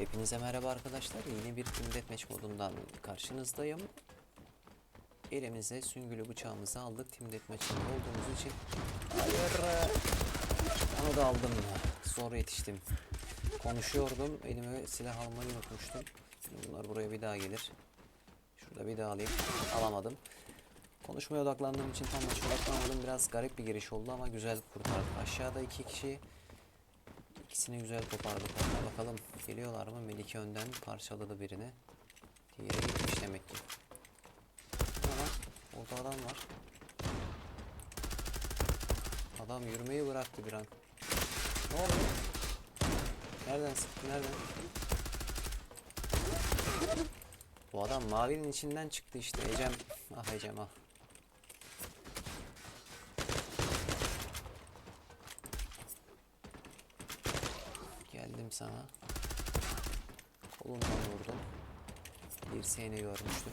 Hepinize merhaba arkadaşlar. Yeni bir Team Deathmatch modundan karşınızdayım. Elimize süngülü bıçağımızı aldık. Team Deathmatch'inde olduğumuz için. Hayır. Onu da aldım. Zor yetiştim. Konuşuyordum. Elime silah almayı unutmuştum. Şimdi bunlar buraya bir daha gelir. Şurada bir daha alayım. Alamadım. Konuşmaya odaklandığım için tam maça odaklanmadım. Biraz garip bir giriş oldu ama güzel kurtardık. Aşağıda iki kişi İkisini güzel kopardık. Bakalım geliyorlar mı? Melike önden parçaladı birini. Diğeri gitmiş demek ki. Ama orada adam var. Adam yürümeyi bıraktı bir an. Ne oldu? Nereden sıktı? Nereden? Bu adam mavinin içinden çıktı işte. Ecem. Ah Ecem ah. Geldim sana. Kolundan vurdum. Dirseğini görmüştüm.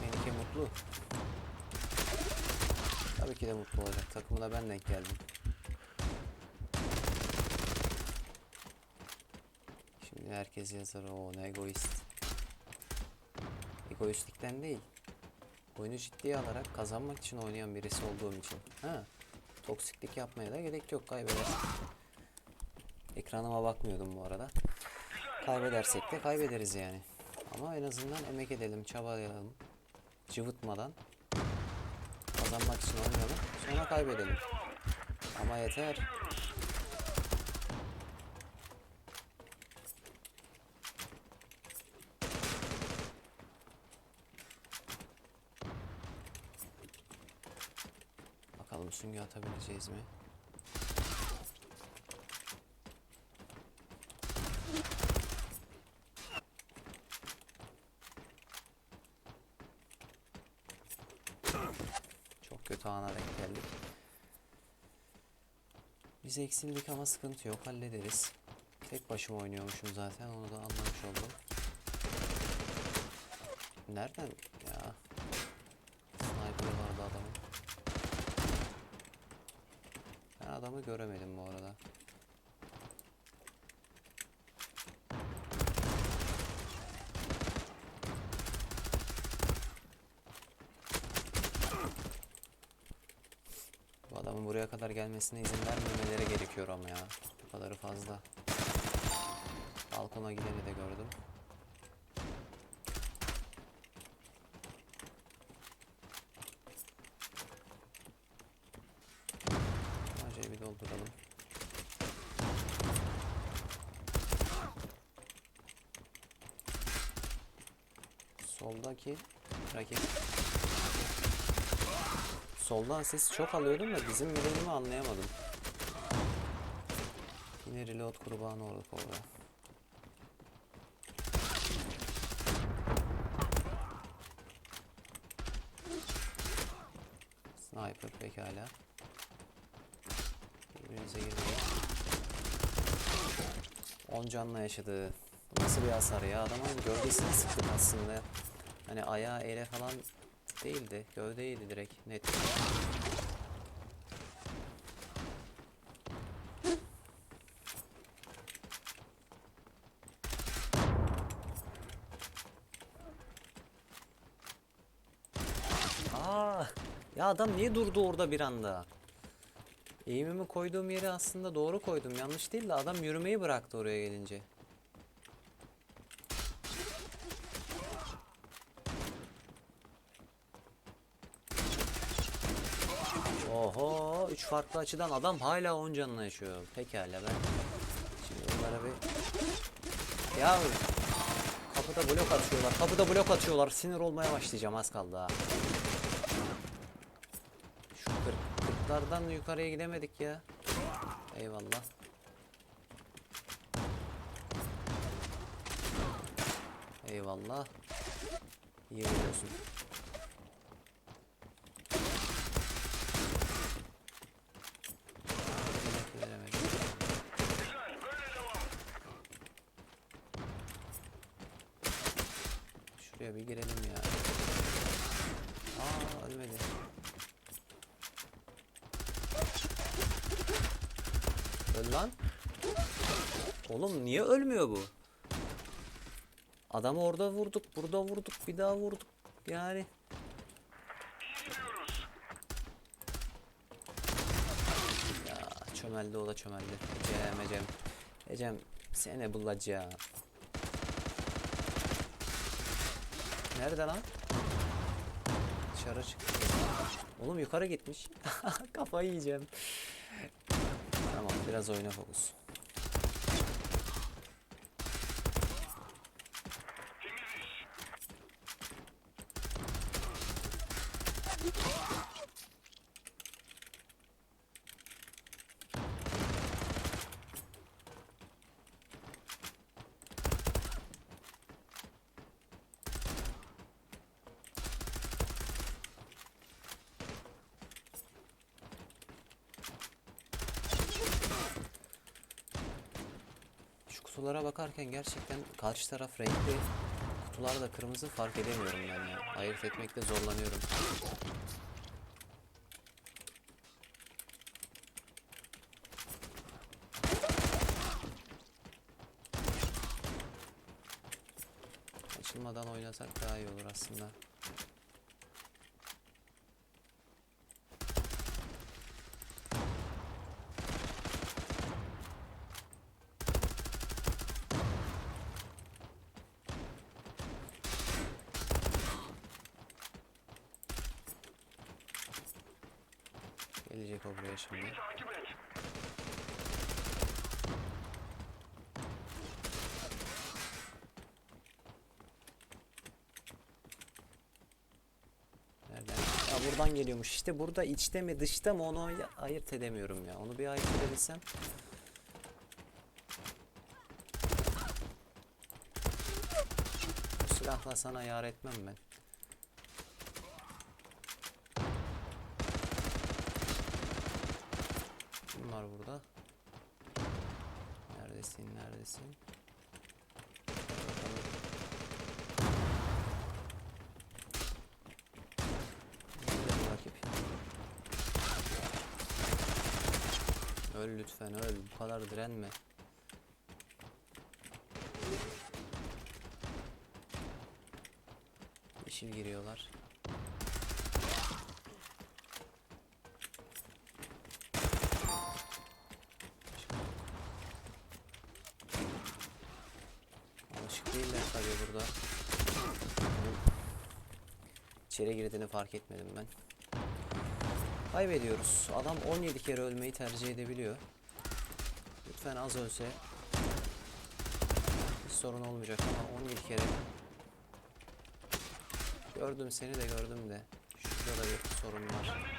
Melike mutlu. De mutlu olacak. Takımına ben denk geldim. Şimdi herkes yazar o ne egoist. Egoistlikten değil. Oyunu ciddiye alarak kazanmak için oynayan birisi olduğum için. Ha. Toksiklik yapmaya da gerek yok kaybedersin. Ekranıma bakmıyordum bu arada. Kaybedersek de kaybederiz yani. Ama en azından emek edelim, çabalayalım. Cıvıtmadan. Kazanmak için oynayalım. Sonra kaybedelim. Ama yeter. Bakalım süngü atabileceğiz mi? Çok kötü ana denk geldik. Biz eksildik ama sıkıntı yok hallederiz. Tek başıma oynuyormuşum zaten onu da anlamış oldum. Nereden ya? Sniper vardı adamın. Ben adamı göremedim bu arada. Bu adamın buraya kadar gelmesine izin vermemeleri gerekiyor ama ya. Bu kadarı fazla. Balkona gideni de gördüm. Acayip bir dolduralım. Soldaki rakip Soldan sesi çok alıyordum da bizim mi anlayamadım. Yine reload kurbanı olduk orada. Sniper pekala. Birbirimize girmeyin. 10 canla yaşadı. Nasıl bir hasar ya? Adamın gövdesini sıktık aslında. Hani ayağı ele falan değildi. Gövdeydi direkt net. Aa, ya adam niye durdu orada bir anda? Eğimimi koyduğum yeri aslında doğru koydum. Yanlış değil de adam yürümeyi bıraktı oraya gelince. Oho, üç farklı açıdan adam hala 10 canına yaşıyor. Pekala ben şimdi bunlara bir ya kapıda blok atıyorlar. Kapıda blok atıyorlar. Sinir olmaya başlayacağım az kaldı ha. Şu 40 40'lardan yukarıya gidemedik ya. Eyvallah. Eyvallah. İyi biliyorsun. Girelim ya. Aa ölmedi. Öl lan. Oğlum niye ölmüyor bu? Adamı orada vurduk, burada vurduk, bir daha vurduk. Yani ya çömeldi o da çömeldi. Ecem, Ecem. Ecem seni bulacağım. Nerede lan? Dışarı çık. Oğlum yukarı gitmiş. Kafayı yiyeceğim. Tamam biraz oyuna fokus. Kutulara bakarken gerçekten karşı taraf renkli. Kutular da kırmızı fark edemiyorum ben ya. Ayırt etmekte zorlanıyorum. Açılmadan oynasak daha iyi olur aslında. Gelecek o buraya şimdi. Nereden? Ya buradan geliyormuş. İşte burada içte mi dışta mı onu ay- ayırt edemiyorum ya. Onu bir ayırt edebilsem. Bu silahla sana yar etmem ben. Kim var burada? Neredesin? Neredesin? Öl lütfen öl. Bu kadar direnme. Yeşil giriyorlar. Tabii burada. İçeri girdiğini fark etmedim ben. Kaybediyoruz. Adam 17 kere ölmeyi tercih edebiliyor. Lütfen az ölse hiç sorun olmayacak ama 17 kere gördüm seni de gördüm de şurada da bir sorun var.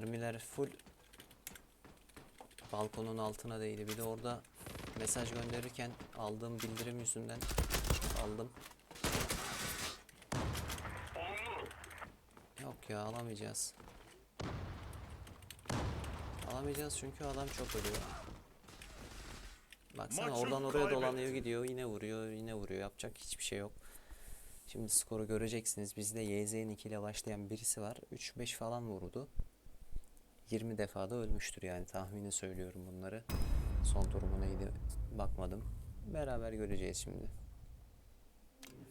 Mermiler full balkonun altına değdi. Bir de orada mesaj gönderirken aldığım bildirim yüzünden aldım. Yok ya alamayacağız. Alamayacağız çünkü adam çok ölüyor. Baksana oradan oraya dolanıyor gidiyor yine vuruyor yine vuruyor yapacak hiçbir şey yok. Şimdi skoru göreceksiniz. Bizde YZ'nin 2 ile başlayan birisi var. 3-5 falan vurdu. 20 defada ölmüştür yani tahmini söylüyorum bunları. Son durumu neydi bakmadım. Beraber göreceğiz şimdi.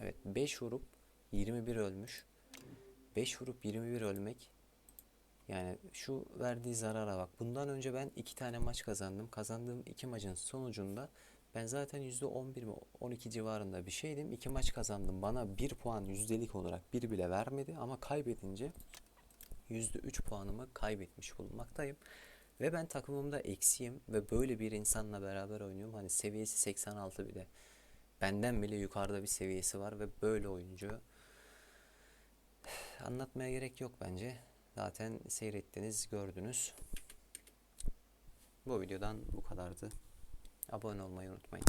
Evet 5 vurup 21 ölmüş. 5 vurup 21 ölmek yani şu verdiği zarara bak. Bundan önce ben 2 tane maç kazandım. Kazandığım 2 maçın sonucunda ben zaten %11 mi 12 civarında bir şeydim. 2 maç kazandım. Bana 1 puan yüzdelik olarak bir bile vermedi ama kaybedince %3 puanımı kaybetmiş bulunmaktayım. Ve ben takımımda eksiyim ve böyle bir insanla beraber oynuyorum. Hani seviyesi 86 bile. Benden bile yukarıda bir seviyesi var ve böyle oyuncu. Anlatmaya gerek yok bence. Zaten seyrettiniz, gördünüz. Bu videodan bu kadardı. Abone olmayı unutmayın.